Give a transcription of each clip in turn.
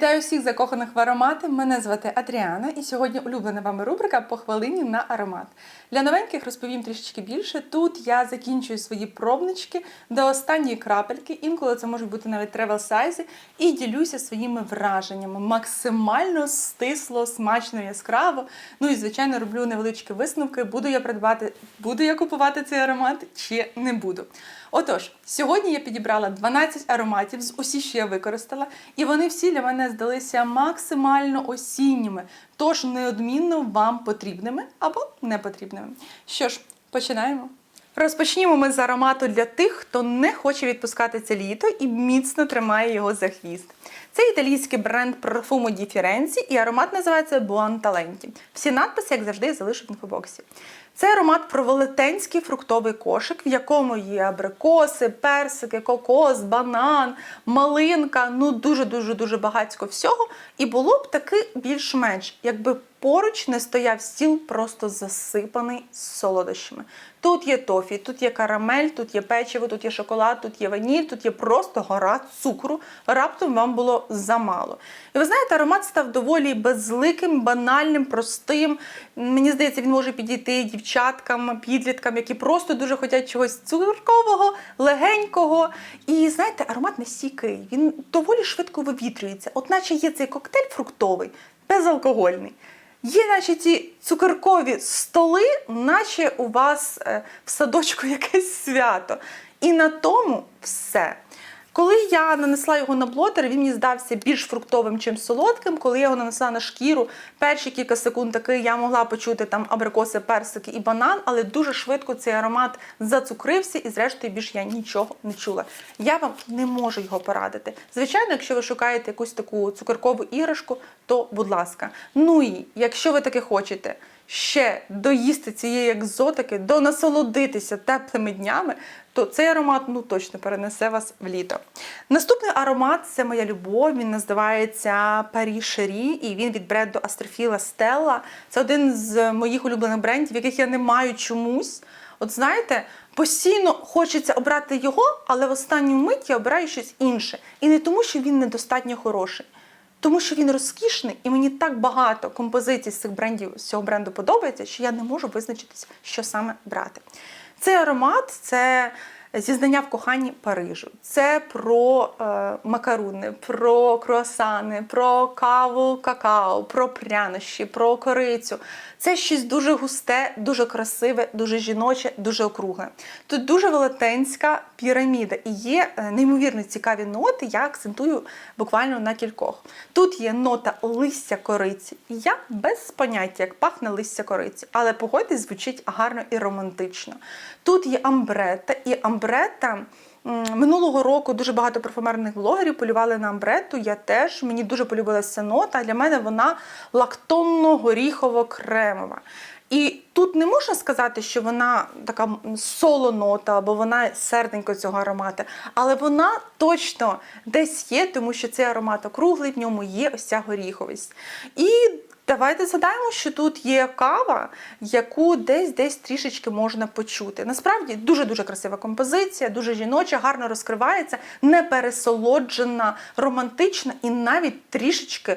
Вітаю всіх закоханих в аромати. Мене звати Адріана, і сьогодні улюблена вами рубрика по на аромат. Для новеньких розповім трішечки більше. Тут я закінчую свої пробнички до останньої крапельки. Інколи це можуть бути навіть тревел сайзи, і ділюся своїми враженнями. Максимально стисло, смачно, яскраво. Ну і звичайно роблю невеличкі висновки. Буду я придбати, буду я купувати цей аромат чи не буду. Отож, сьогодні я підібрала 12 ароматів, з усі, що я використала, і вони всі для мене здалися максимально осінніми, тож неодмінно вам потрібними або не потрібними. Що ж, починаємо. Розпочнімо ми з аромату для тих, хто не хоче відпускати це літо і міцно тримає його за хвіст. Це італійський бренд парфуму Діфіренці і аромат називається Buon Talenti. Всі надписи, як завжди, залишу в інфобоксі. Це аромат про велетенський фруктовий кошик, в якому є абрикоси, персики, кокос, банан, малинка, ну дуже-дуже дуже багатько всього. І було б таки більш-менш, якби поруч не стояв стіл, просто засипаний солодощами. Тут є тофі, тут є карамель, тут є печиво, тут є шоколад, тут є ваніль, тут є просто гора цукру. Раптом вам було замало. І ви знаєте, аромат став доволі безликим, банальним, простим. Мені здається, він може підійти дівчаткам, підліткам, які просто дуже хочуть чогось цукеркового, легенького. І знаєте, аромат не стійкий, він доволі швидко вивітрюється. От наче є цей коктейль фруктовий, безалкогольний. Є, наче ці цукеркові столи, наче у вас е, в садочку якесь свято. І на тому все. Коли я нанесла його на блотер, він мені здався більш фруктовим, чим солодким. Коли я його нанесла на шкіру, перші кілька секунд таки я могла почути там абрикоси, персики і банан, але дуже швидко цей аромат зацукрився, і зрештою більш я нічого не чула. Я вам не можу його порадити. Звичайно, якщо ви шукаєте якусь таку цукеркову іграшку, то будь ласка. Ну і якщо ви таки хочете ще доїсти цієї екзотики, донасолодитися теплими днями, то цей аромат ну точно перенесе вас в літо. Наступний аромат це моя любов. Він називається Парі Шері, і він від бренду Астрофіла Стелла. Це один з моїх улюблених брендів, яких я не маю чомусь. От знаєте, постійно хочеться обрати його, але в останню мить я обираю щось інше. І не тому, що він недостатньо хороший. Тому що він розкішний, і мені так багато композицій з цих брендів з цього бренду подобається, що я не можу визначитися, що саме брати. Цей аромат це зізнання в коханні Парижу. Це про е, макаруни, про круасани, про каву, какао, про прянощі, про корицю. Це щось дуже густе, дуже красиве, дуже жіноче, дуже округле. Тут дуже велетенська піраміда і є е, неймовірно цікаві ноти, я акцентую буквально на кількох. Тут є нота листя кориці. Я без поняття, як пахне листя кориці, але погодьтесь, звучить гарно і романтично. Тут є амбрета, і амбрета. М, Минулого року дуже багато парфумерних блогерів полювали на амбрету. Я теж мені дуже полюбилася ця нота. Для мене вона лактонно-горіхово-кремова. І тут не можна сказати, що вона така соло-нота, або вона серденько цього аромату, але вона точно десь є, тому що цей аромат округлий, в ньому є ось ця горіховість. І Давайте згадаємо, що тут є кава, яку десь десь трішечки можна почути. Насправді дуже дуже красива композиція, дуже жіноча, гарно розкривається, не пересолоджена, романтична і навіть трішечки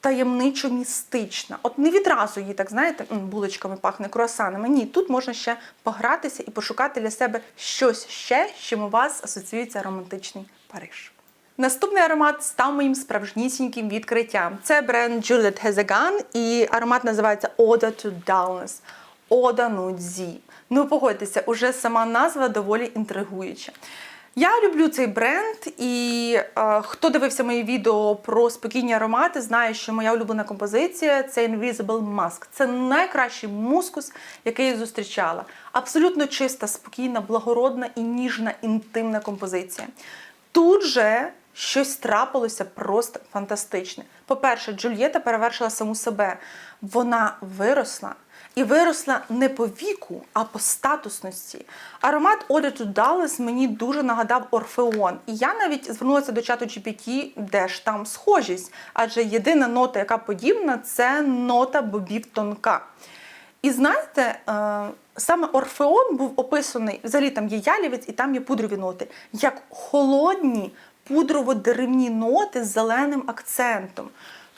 таємничо містична. От не відразу її, так знаєте, булочками пахне круасанами. Ні, тут можна ще погратися і пошукати для себе щось ще, з чим у вас асоціюється романтичний Париж. Наступний аромат став моїм справжнісіньким відкриттям. Це бренд Juliet Hezegan і аромат називається Oda to Dullness. Ода нудзі. Ну, погодьтеся, уже сама назва доволі інтригуюча. Я люблю цей бренд, і е, хто дивився мої відео про спокійні аромати, знає, що моя улюблена композиція це Invisible Mask. Це найкращий мускус, який я зустрічала. Абсолютно чиста, спокійна, благородна і ніжна інтимна композиція. Тут же щось трапилося просто фантастичне. По-перше, Джульєта перевершила саму себе. Вона виросла. І виросла не по віку, а по статусності. Аромат Oda to мені дуже нагадав Орфеон. І я навіть звернулася до чату GPT, де ж там схожість. Адже єдина нота, яка подібна, це нота бобів тонка. І знаєте, е, саме Орфеон був описаний, взагалі там є ялівець і там є пудрові ноти, як холодні, пудрово-деревні ноти з зеленим акцентом.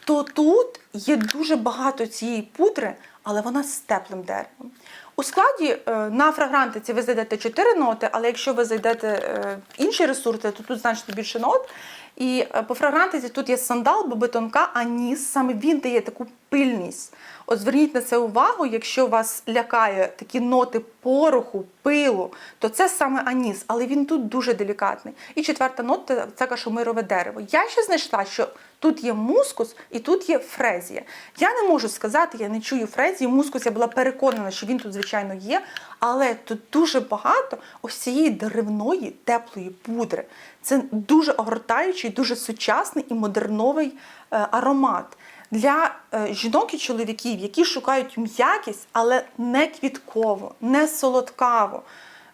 То тут є дуже багато цієї пудри, але вона з теплим деревом. У складі е, на фрагрантиці ви зайдете 4 ноти, але якщо ви зайдете е, в інші ресурси, то тут значно більше нот. І е, по фрагрантиці тут є сандал, боби тонка, аніс, саме він дає таку пильність. От зверніть на це увагу, якщо вас лякає такі ноти пороху, пилу, то це саме аніс, але він тут дуже делікатний. І четверта нота це кашемирове дерево. Я ще знайшла, що тут є мускус і тут є фрезія. Я не можу сказати, я не чую фрезії. Мускус я була переконана, що він тут, звичайно, є, але тут дуже багато ось цієї деревної теплої пудри. Це дуже огортаючий, дуже сучасний і модерновий е, аромат для е, жінок і чоловіків, які шукають м'якість, але не квітково, не солодкаво.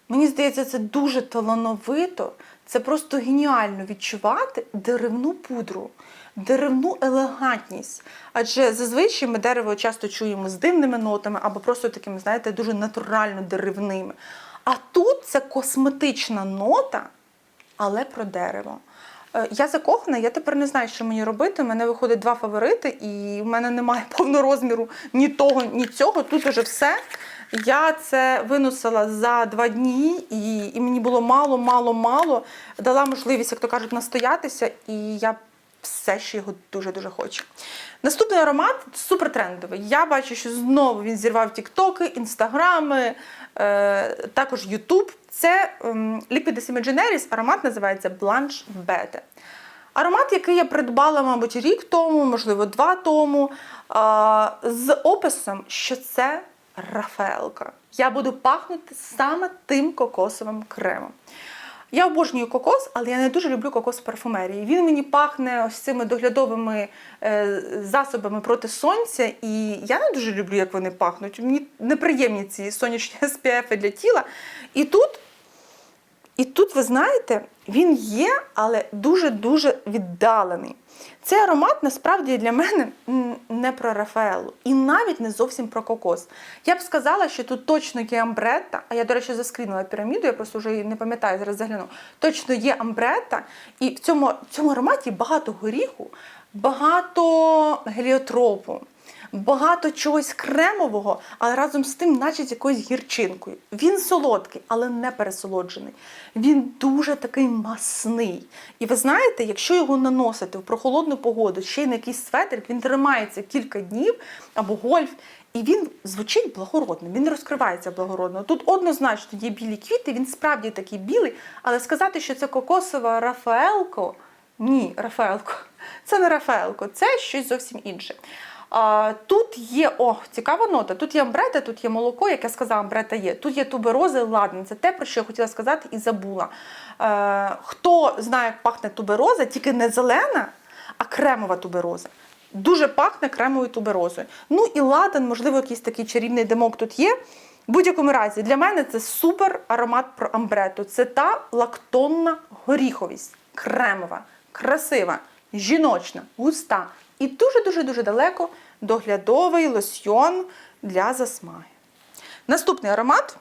Мені здається, це дуже талановито. Це просто геніально відчувати деревну пудру, деревну елегантність. Адже зазвичай ми дерево часто чуємо з димними нотами або просто такими, знаєте, дуже натурально деревними. А тут це косметична нота, але про дерево. Е, Я закохана, я тепер не знаю, що мені робити. У мене виходить два фаворити, і в мене немає повного розміру ні того, ні цього. Тут уже все. Я це виносила за два дні, і, і мені було мало, мало, мало. Дала можливість, як то кажуть, настоятися, і я все ще його дуже-дуже хочу. Наступний аромат супер трендовий. Я бачу, що знову він зірвав тіктоки, інстаграми, е, також Ютуб. Це ем, Liquid Generis, аромат називається Blanche Bete. Аромат, який я придбала, мабуть, рік тому, можливо, два тому, а, з описом, що це Рафаелка. Я буду пахнути саме тим кокосовим кремом. Я обожнюю кокос, але я не дуже люблю кокос в парфумерії. Він мені пахне ось цими доглядовими е, засобами проти сонця, і я не дуже люблю, як вони пахнуть. Мені неприємні ці сонячні SPF для тіла. І тут і тут, ви знаєте, він є, але дуже-дуже віддалений. Цей аромат насправді для мене не про Рафаелу і навіть не зовсім про кокос. Я б сказала, що тут точно є амбретта, а я, до речі, заскрінула піраміду, я просто вже її не пам'ятаю, зараз загляну. Точно є амбретта, і в цьому, в цьому ароматі багато горіху, багато геліотропу багато чогось кремового, але разом з тим, наче з якоюсь гірчинкою. Він солодкий, але не пересолоджений. Він дуже такий масний. І ви знаєте, якщо його наносити в прохолодну погоду, ще й на якийсь светрик, він тримається кілька днів або гольф. І він звучить благородно, він розкривається благородно. Тут однозначно є білі квіти, він справді такий білий, але сказати, що це кокосова Рафаелко, ні, Рафаелко, це не Рафаелко, це щось зовсім інше. Тут є о, цікава нота. Тут є амбрета, тут є молоко, як я сказала, амбрета є. Тут є туберози, ладно, це те, про що я хотіла сказати і забула. Е, Хто знає, як пахне тубероза, тільки не зелена, а кремова тубероза. Дуже пахне кремовою туберозою. Ну і ладан, можливо, якийсь такий чарівний димок тут є. В будь-якому разі, для мене це супер аромат про амбрету. Це та лактонна горіховість, кремова, красива, жіночна, густа. І дуже-дуже дуже далеко доглядовий лосьйон для засмаги. Наступний аромат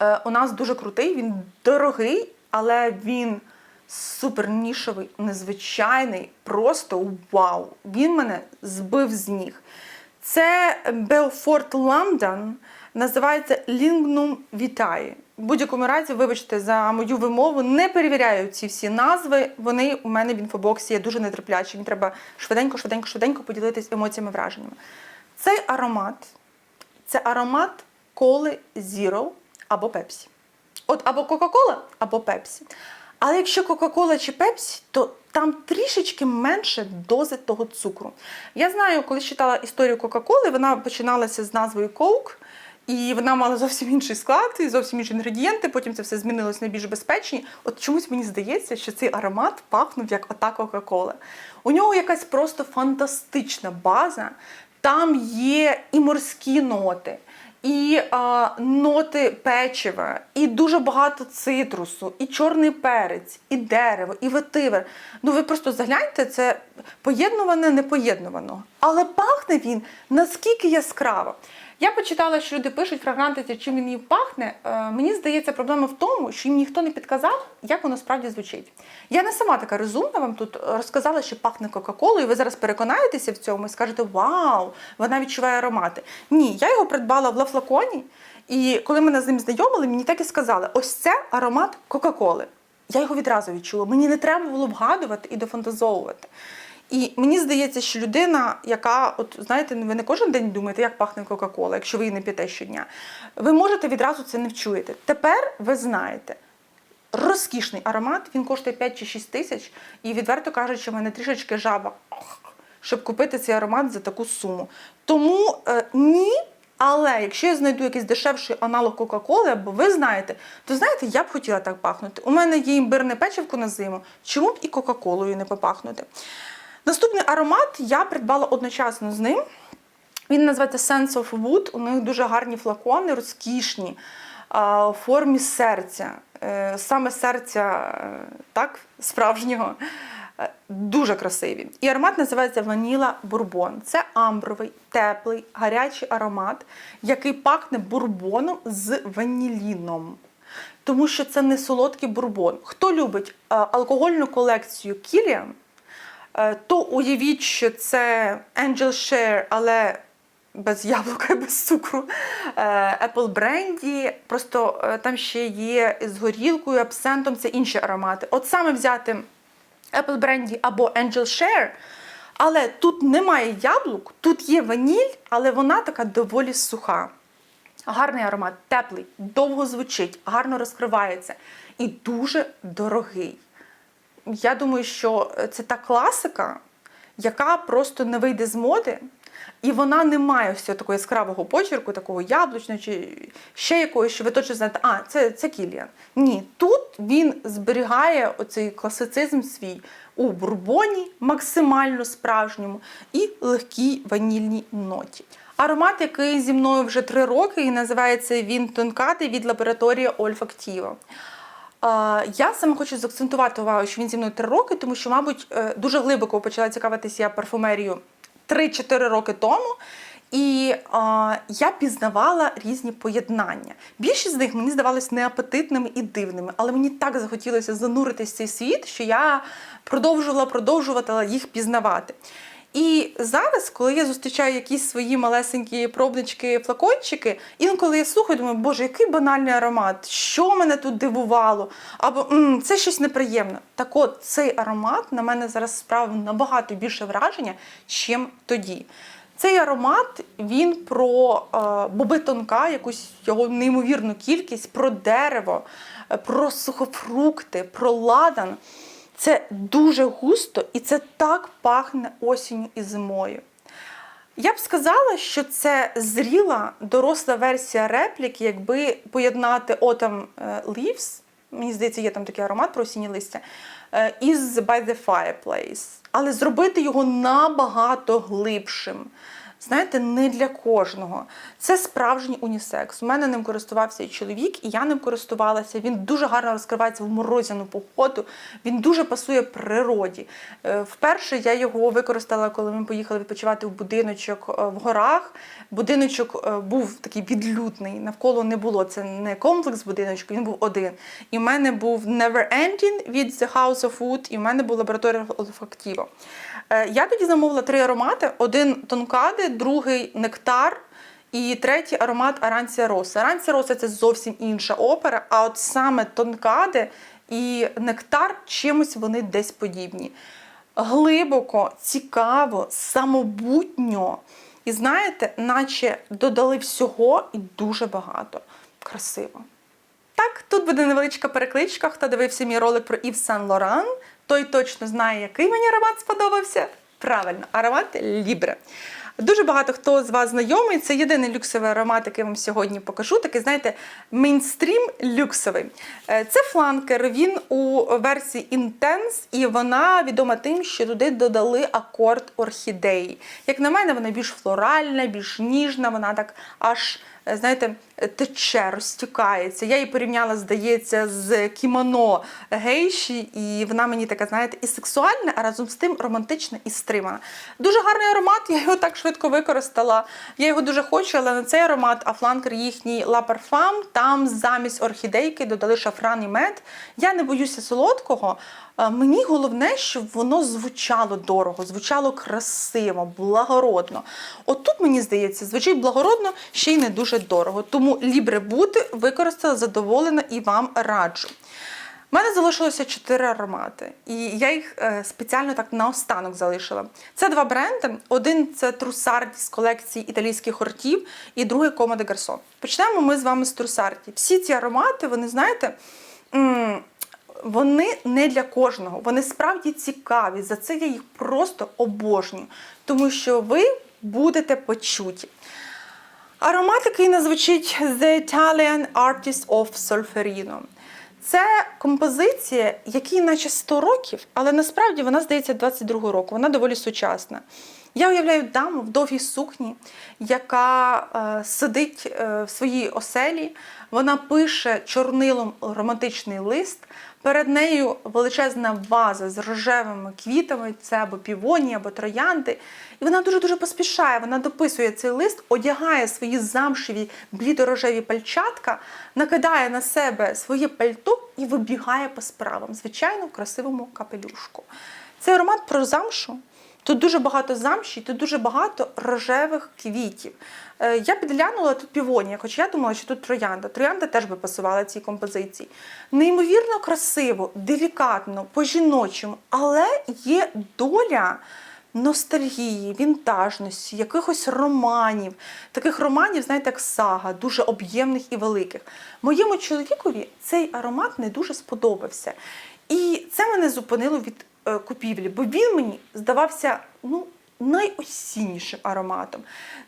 е, у нас дуже крутий, він дорогий, але він супер нішовий, незвичайний, просто вау! Він мене збив з ніг. Це Belfort London, називається Lignum Vitae. В будь-якому разі, вибачте за мою вимову, не перевіряю ці всі назви. Вони у мене в інфобоксі є дуже нетерплячі. Мені треба швиденько, швиденько, швиденько поділитись емоціями, враженнями. Цей аромат це аромат коли Zero або Пепсі. От або Кока-Кола, або Пепсі. Але якщо Кока-Кола чи Пепсі, то там трішечки менше дози того цукру. Я знаю, коли читала історію Кока-Коли, вона починалася з назвою Coke, і вона мала зовсім інший склад і зовсім інші інгредієнти. Потім це все змінилось на більш безпечні. От чомусь мені здається, що цей аромат пахнув як ота Кока-Кола. У нього якась просто фантастична база. Там є і морські ноти, і а, ноти печива, і дуже багато цитрусу, і чорний перець, і дерево, і ветивер. Ну ви просто загляньте, це поєднуване непоєднуваного. Але пахне він наскільки яскраво. Я почитала, що люди пишуть фрагрантиці, чим він їм пахне. Е, мені здається, проблема в тому, що їм ніхто не підказав, як воно справді звучить. Я не сама така розумна вам тут розказала, що пахне Кока-Колою, ви зараз переконаєтеся в цьому і скажете, вау, вона відчуває аромати. Ні, я його придбала в лафлаконі, і коли мене з ним знайомили, мені так і сказали: ось це аромат Кока-Коли. Я його відразу відчула. Мені не треба було вгадувати і дофантазовувати. І мені здається, що людина, яка, от знаєте, ви не кожен день думаєте, як пахне Кока-Кола, якщо ви її не п'єте щодня, ви можете відразу це не вчуєте. Тепер ви знаєте. Розкішний аромат, він коштує 5 чи 6 тисяч, і відверто кажучи, в мене трішечки жаба, щоб купити цей аромат за таку суму. Тому е, ні, але якщо я знайду якийсь дешевший аналог Кока-Коли, або ви знаєте, то знаєте, я б хотіла так пахнути. У мене є імбирне печивко на зиму, чому б і Кока-Колою не попахнути? Наступний аромат я придбала одночасно з ним. Він називається Sense of Wood. У них дуже гарні флакони, розкішні, у формі серця. Е, Саме серця е, так, справжнього. Е, Дуже красиві. І аромат називається Ваніла Бурбон. Це амбровий, теплий, гарячий аромат, який пахне бурбоном з ваніліном. Тому що це не солодкий бурбон. Хто любить алкогольну колекцію Е, то уявіть, що це Angel Share, але без яблука і без цукру. Е, Apple Brandy, просто е, там ще є з горілкою, абсентом, це інші аромати. От саме взяти Apple Brandy або Angel Share, але тут немає яблук, тут є ваніль, але вона така доволі суха. Гарний аромат, теплий, довго звучить, гарно розкривається і дуже дорогий я думаю, що це та класика, яка просто не вийде з моди, і вона не має всього такого яскравого почерку, такого яблучного чи ще якогось, що ви точно знаєте, а, це, це Кіліан. Ні, тут він зберігає оцей класицизм свій у бурбоні, максимально справжньому, і легкій ванільній ноті. Аромат, який зі мною вже три роки, і називається він Тонкати від лабораторії Olfactiva. Я саме хочу заакцентувати увагу, що він зі мною три роки, тому що, мабуть, е, дуже глибоко почала цікавитися я парфумерією 3-4 роки тому. І е, я пізнавала різні поєднання. Більшість з них мені здавалось неапетитними і дивними, але мені так захотілося зануритися в цей світ, що я продовжувала продовжувала їх пізнавати. І зараз, коли я зустрічаю якісь свої малесенькі пробнички, флакончики, інколи я слухаю, думаю, боже, який банальний аромат, що мене тут дивувало, або «М, це щось неприємне. Так от цей аромат на мене зараз справив набагато більше враження, чим тоді. Цей аромат він про е, боби тонка, якусь його неймовірну кількість, про дерево, е, про сухофрукти, про ладан. Це дуже густо і це так пахне осінню і зимою. Я б сказала, що це зріла доросла версія реплік, якби поєднати Autumn е, Leaves, мені здається, є там такий аромат про осінні листя, е, із By the Fireplace. Але зробити його набагато глибшим. Знаєте, не для кожного. Це справжній унісекс. У мене ним користувався і чоловік, і я ним користувалася. Він дуже гарно розкривається в морозяну погоду. Він дуже пасує природі. Е, Вперше я його використала, коли ми поїхали відпочивати в будиночок е, в горах. Будиночок е, був такий відлюдний, навколо не було. Це не комплекс будиночку, він був один. І в мене був Never Ending від The House of Wood, і в мене була лабораторія Olfactivo. Е, Я тоді замовила три аромати: один тонкади, другий нектар. І третій аромат Аранція Роса. Аранція Роса це зовсім інша опера, а от саме тонкади і нектар чимось вони десь подібні. Глибоко, цікаво, самобутньо. І знаєте, наче додали всього і дуже багато. Красиво. Так, тут буде невеличка перекличка. Хто дивився мій ролик про Ів Сен Лоран, той точно знає, який мені аромат сподобався. Правильно, аромат Лібре. Дуже багато хто з вас знайомий. Це єдиний люксовий аромат, який я вам сьогодні покажу. Такий, знаєте, мейнстрім люксовий. Е, Це фланкер. Він у версії Intense, і вона відома тим, що туди додали акорд орхідеї. Як на мене, вона більш флоральна, більш ніжна, вона так аж знаєте, тече, розтікається. Я її порівняла, здається, з кімоно гейші, і вона мені така, знаєте, і сексуальна, а разом з тим романтична і стримана. Дуже гарний аромат, я його так швидко використала. Я його дуже хочу, але на цей аромат, а фланкер їхній La Parfum, там замість орхідейки додали шафран і мед. Я не боюся солодкого. Мені головне, щоб воно звучало дорого, звучало красиво, благородно. От тут, мені здається, звучить благородно, ще й не дуже дорого. Тому лібре бути використала задоволена і вам раджу. У мене залишилося чотири аромати, і я їх е, спеціально так наостанок залишила. Це два бренди. Один це Трусарді з колекції італійських хортів, і другий Кома де Гарсон. Почнемо ми з вами з Трусарді. Всі ці аромати, вони знаєте. Вони не для кожного, вони справді цікаві. За це я їх просто обожнюю, тому що ви будете почуті. Аромат, який назвучить The Italian Artist of Solferino. Це композиція, якій наче 100 років, але насправді вона здається 22 року. Вона доволі сучасна. Я уявляю даму в довгій сукні, яка е, сидить е, в своїй оселі, вона пише чорнилом романтичний лист. Перед нею величезна ваза з рожевими квітами, це або півоні, або троянди. І вона дуже-дуже поспішає. Вона дописує цей лист, одягає свої замшеві блідорожеві пальчатка, накидає на себе своє пальто і вибігає по справам, звичайно, в красивому капелюшку. Цей аромат про замшу. Тут дуже багато замші, тут дуже багато рожевих квітів. Е, Я підглянула тут півонія, хоча я думала, що тут троянда. Троянда теж би пасувала цій композиції. Неймовірно красиво, делікатно, по-жіночому, але є доля ностальгії, вінтажності, якихось романів. Таких романів, знаєте, як сага, дуже об'ємних і великих. Моєму чоловікові цей аромат не дуже сподобався. І це мене зупинило від купівлі, бо він мені здавався ну, найосіннішим ароматом.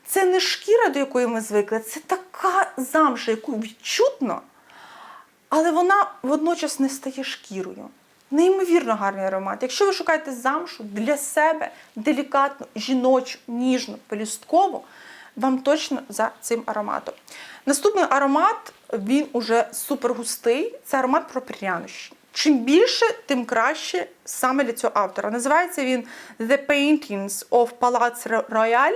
Це не шкіра, до якої ми звикли, це така замша, яку відчутно, але вона водночас не стає шкірою. Неймовірно гарний аромат. Якщо ви шукаєте замшу для себе делікатну, жіночу, ніжну, пелюсткову, вам точно за цим ароматом. Наступний аромат, він уже супер густий. Це аромат про прянощі. Чим більше, тим краще саме для цього автора. Називається він The Paintings of Palazzo Royal.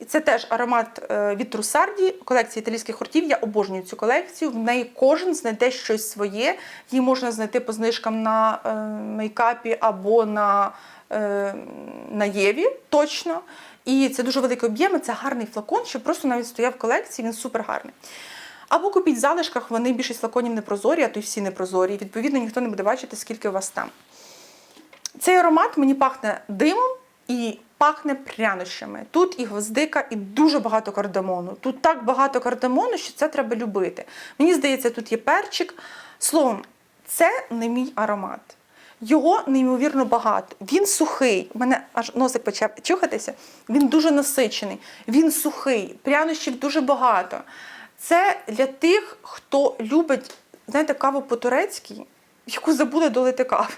І це теж аромат е, від Трусарді, колекції італійських хортів. Я обожнюю цю колекцію. В неї кожен знайде щось своє. Її можна знайти по знижкам на е, мейкапі або на, е, на Єві, точно. І це дуже великий об'єм, це гарний флакон, що просто навіть стояв в колекції, він супер гарний. Або купіть в залишках, вони більшість флаконів не прозорі, а то й всі не прозорі. І, відповідно, ніхто не буде бачити, скільки у вас там. Цей аромат мені пахне димом і пахне прянощами. Тут і гвоздика, і дуже багато кардамону. Тут так багато кардамону, що це треба любити. Мені здається, тут є перчик. Словом, це не мій аромат. Його неймовірно багато. Він сухий. У мене аж носик почав чухатися. Він дуже насичений, він сухий, прянощів дуже багато. Це для тих, хто любить, знаєте, каву по-турецькій, яку забули долити кави.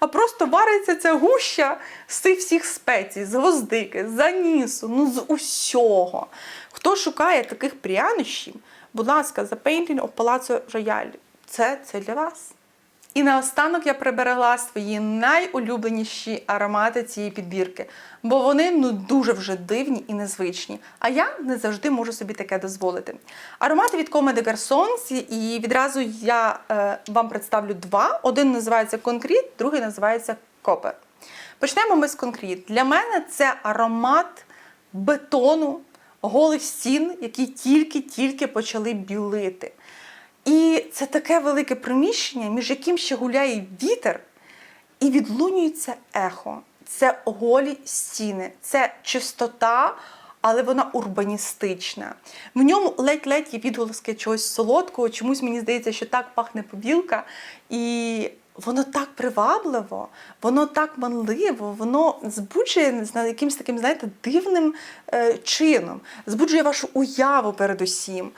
А просто вариться ця гуща з цих всіх спецій, з гвоздики, з анісу, ну з усього. Хто шукає таких прянощів, будь ласка, за Painting of Palazzo Royale. Це, це для вас. І наостанок я приберегла свої найулюбленіші аромати цієї підбірки, бо вони ну дуже вже дивні і незвичні. А я не завжди можу собі таке дозволити. Аромати від Comme des Garçons, і відразу я е, вам представлю два. Один називається Конкрет, другий називається Копер. Почнемо ми з конкрет. Для мене це аромат бетону, голих стін, які тільки-тільки почали білити. І це таке велике приміщення, між яким ще гуляє вітер, і відлунюється ехо. Це голі стіни, це чистота, але вона урбаністична. В ньому ледь-ледь є відголоски чогось солодкого, чомусь мені здається, що так пахне побілка. І воно так привабливо, воно так манливо, воно збуджує якимось таким, знаєте, дивним е, чином, збуджує вашу уяву передусім.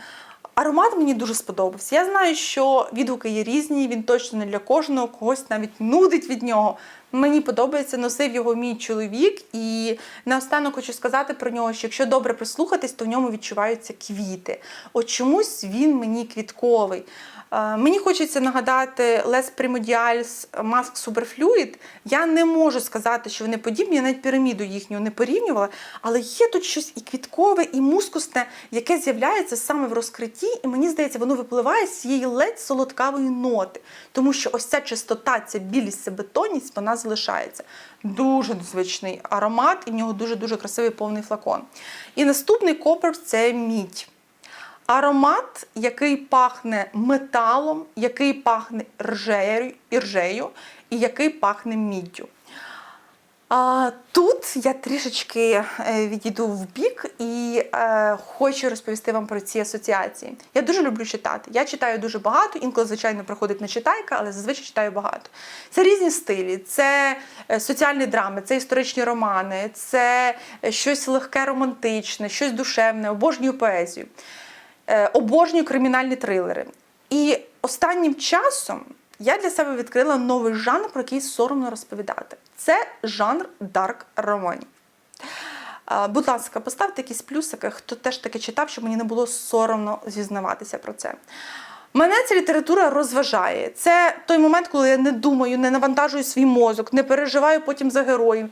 Аромат мені дуже сподобався. Я знаю, що відгуки є різні, він точно не для кожного, когось навіть нудить від нього. Мені подобається, носив його мій чоловік, і наостанок хочу сказати про нього, що якщо добре прислухатись, то в ньому відчуваються квіти. От чомусь він мені квітковий. Е, Мені хочеться нагадати Les Primordials Mask Superfluid. Я не можу сказати, що вони подібні, я навіть піраміду їхню не порівнювала, але є тут щось і квіткове, і мускусне, яке з'являється саме в розкритті, і мені здається, воно випливає з цієї ледь солодкавої ноти, тому що ось ця чистота, ця білість, ця бетонність, вона залишається. Дуже незвичний аромат, і в нього дуже-дуже красивий повний флакон. І наступний копер це мідь. Аромат, який пахне металом, який пахне ржею, і який пахне міддю. Тут я трішечки е, відійду в бік і е, хочу розповісти вам про ці асоціації. Я дуже люблю читати. Я читаю дуже багато, інколи, звичайно, проходить не читайка, але зазвичай читаю багато. Це різні стилі, це е, соціальні драми, це історичні романи, це щось легке романтичне, щось душевне, обожнюю поезію. Е, обожнюю кримінальні трилери. І останнім часом я для себе відкрила новий жанр, про який соромно розповідати. Це жанр дарк романів. Будь ласка, поставте якісь плюсики, хто теж таки читав, щоб мені не було соромно зізнаватися про це. Мене ця література розважає. Це той момент, коли я не думаю, не навантажую свій мозок, не переживаю потім за героїв.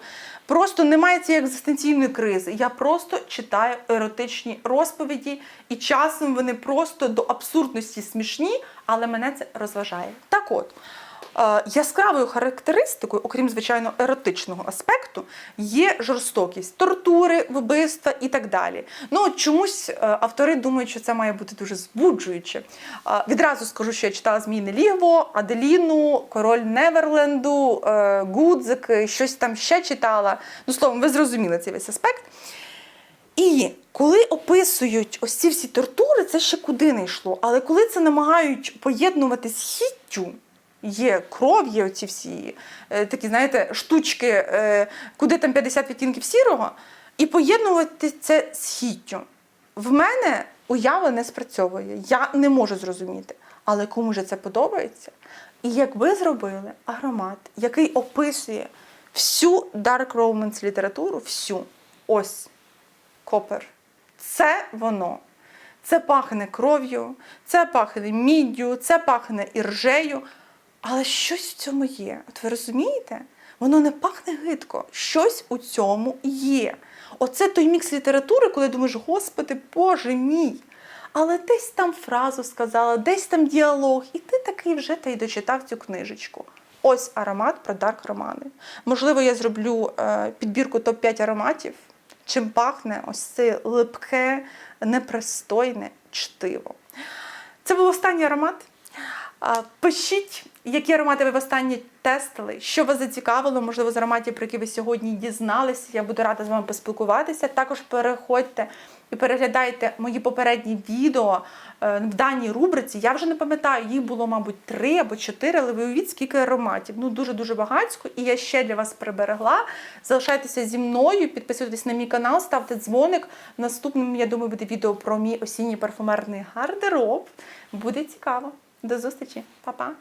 Просто немає цієї екзистенційної кризи. Я просто читаю еротичні розповіді, і часом вони просто до абсурдності смішні, але мене це розважає. Так от. Е, Яскравою характеристикою, окрім звичайно еротичного аспекту, є жорстокість, тортури, вбивства і так далі. Ну чомусь е, автори думають, що це має бути дуже збуджуюче. Е, Відразу скажу, що я читала Змійне лігво, Аделіну, Король Неверленду, Гудзик, щось там ще читала. Ну, словом, ви зрозуміли цей весь аспект. І коли описують ось ці всі тортури, це ще куди не йшло. Але коли це намагають поєднувати з хіттю, є кров, є оці всі е, такі, знаєте, штучки, е, куди там 50 відтінків сірого, і поєднувати це з хіттю. В мене уява не спрацьовує. Я не можу зрозуміти. Але кому ж це подобається? І як ви зробили аромат, який описує всю dark romance літературу, всю, ось копер. Це воно. Це пахне кров'ю, це пахне міддю, це пахне іржею. Але щось в цьому є. От ви розумієте? Воно не пахне гидко. Щось у цьому є. Оце той мікс літератури, коли думаєш, господи, Боже мій. Але десь там фразу сказала, десь там діалог, і ти такий вже та й дочитав цю книжечку. Ось аромат про дарк романи. Можливо, я зроблю е, підбірку топ-5 ароматів, чим пахне ось це липке, непристойне чтиво. Це був останній аромат. Пишіть, які аромати ви востаннє тестили, що вас зацікавило, можливо, з ароматів, про які ви сьогодні дізналися. Я буду рада з вами поспілкуватися. Також переходьте і переглядайте мої попередні відео е, в даній рубриці. Я вже не пам'ятаю, їх було, мабуть, три або чотири, але ви уявіть, скільки ароматів. Ну, дуже-дуже багатсько. І я ще для вас приберегла. Залишайтеся зі мною, підписуйтесь на мій канал, ставте дзвоник. Наступним, я думаю, буде відео про мій осінній парфумерний гардероб. Буде цікаво. До зустрічі, Па-па!